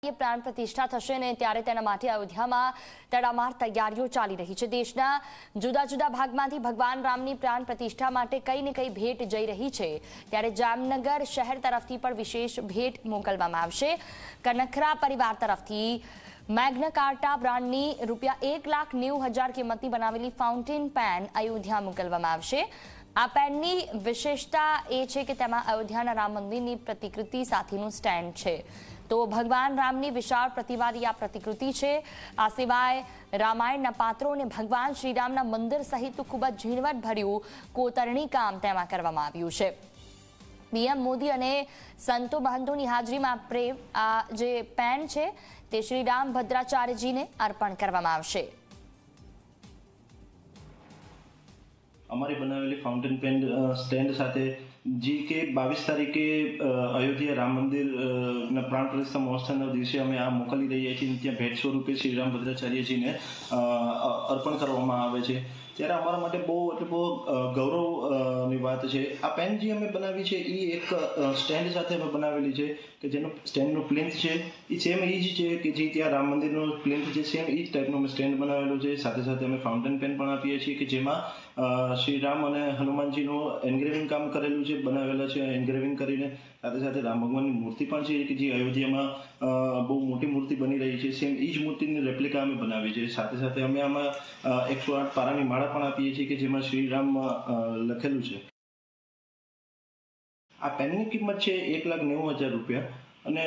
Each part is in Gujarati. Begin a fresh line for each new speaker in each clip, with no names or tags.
પ્રાણ પ્રતિષ્ઠા થશે ને ત્યારે તેના માટે અયોધ્યામાં તડામાર તૈયારીઓ ચાલી રહી છે. દેશના જુદા જુદા ભાગમાંથી ભગવાન રામની પ્રાણ પ્રતિષ્ઠા માટે કઈ ને કઈ ભેટ જઈ રહી છે. ત્યારે જામનગર શહેર તરફથી પણ વિશેષ ભેટ મોકલવામાં આવશે. કનખરા પરિવાર તરફથી મેગ્ના કાર્ટા બ્રાન્ડની રૂપિયા એક લાખ નેવું હજાર કિંમતની બનાવેલી ફાઉન્ટેન પેન અયોધ્યા મોકલવામાં આવશે. આ પેનની વિશેષતા એ છે કે તેમાં અયોધ્યાના રામ મંદિરની પ્રતિકૃતિ સાથેનું સ્ટેન્ડ છે. તો ભગવાન રામની વિશાળ પ્રતિમાની આ પ્રતિકૃતિ છે. આ સિવાય રામાયણના પાત્રો અને ભગવાન શ્રીરામના મંદિર સહિત ખૂબ જ ઝીણવટભર્યું કોતરણી કામ તેમાં કરવામાં આવ્યું છે. પીએમ મોદી અને સંતો મહંતોની હાજરીમાં પ્રેમ, આ જે પેન છે તે શ્રી રામ ભદ્રાચાર્યજીને અર્પણ કરવામાં આવશે.
અમારી બનાવેલી ફાઉન્ટેન પેન સ્ટેન્ડ સાથે જે કે બાવીસ તારીખે અયોધ્યા રામ મંદિર ના પ્રાણ પ્રતિષ્ઠા મહોત્સવના દિવસે અમે આ મોકલી રહ્યા છીએ ત્યાં ભેટ સ્વરૂપે શ્રી રામ ભદ્રાચાર્યજીને અર્પણ કરવામાં આવે છે. ત્યારે અમારા માટે બહુ એટલે બહુ ગૌરવની વાત છે. આ પેન જે અમે બનાવી છે એ એક સ્ટેન્ડ સાથે અમે બનાવેલી છે, કે જેનો સ્ટેન્ડનો પ્લિન્થ છે એ સેમ એ જ છે કે જે ત્યાં રામ મંદિરનો પ્લિન્થ છે સેમ એ જ ટાઈપનો અમે સ્ટેન્ડ બનાવેલો છે. સાથે સાથે અમે ફાઉન્ટેન પેન પણ આપીએ છીએ કે જેમાં શ્રી રામ અને હનુમાનજીનું એન્ગ્રેવિંગ કામ કરેલું છે. બનાવેલા છે એન્ગ્રેવિંગ કરીને. સાથે સાથે રામ ભગવાનની મૂર્તિ પણ છે કે જે અયોધ્યામાં બહુ મોટી મૂર્તિ બની રહી છે. સેમ એ જ મૂર્તિની રેપ્લિકા અમે બનાવી છે. સાથે સાથે અમે આમાં એકસો આઠ પારાની માળા પણ આપીએ છીએ કે જેમાં શ્રી રામ અ, લખેલું છે. આ પેનની કિંમત છે એક લાખ નેવું હજાર રૂપિયા. અને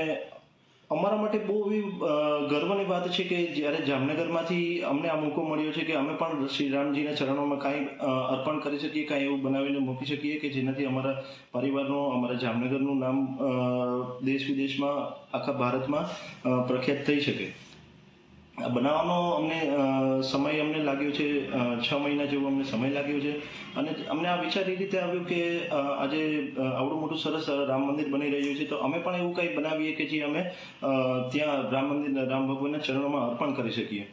અમારા માટે બહુ એવી ગર્વની વાત છે કે જ્યારે જામનગરમાંથી અમને આ મોકો મળ્યો છે કે અમે પણ શ્રી રામજીના ચરણોમાં કાંઈ અર્પણ કરી શકીએ, કાંઈ એવું બનાવીને મૂકી શકીએ કે જેનાથી અમારા પરિવારનું, અમારા જામનગરનું નામ દેશ વિદેશમાં, આખા ભારતમાં પ્રખ્યાત થઈ શકે. બનાવવાનો અમને સમય અમને લાગ્યો છે છ મહિના જેવો અમને સમય લાગ્યો છે. અને અમને આ વિચાર એ રીતે આવ્યો કે આજે આવડું મોટું સરસ રામ મંદિર બની રહ્યું છે. તો અમે પણ એવું કંઈ બનાવીએ કે જે અમે ત્યાં રામ મંદિર, રામ ભગવાનના ચરણોમાં અર્પણ કરી શકીએ.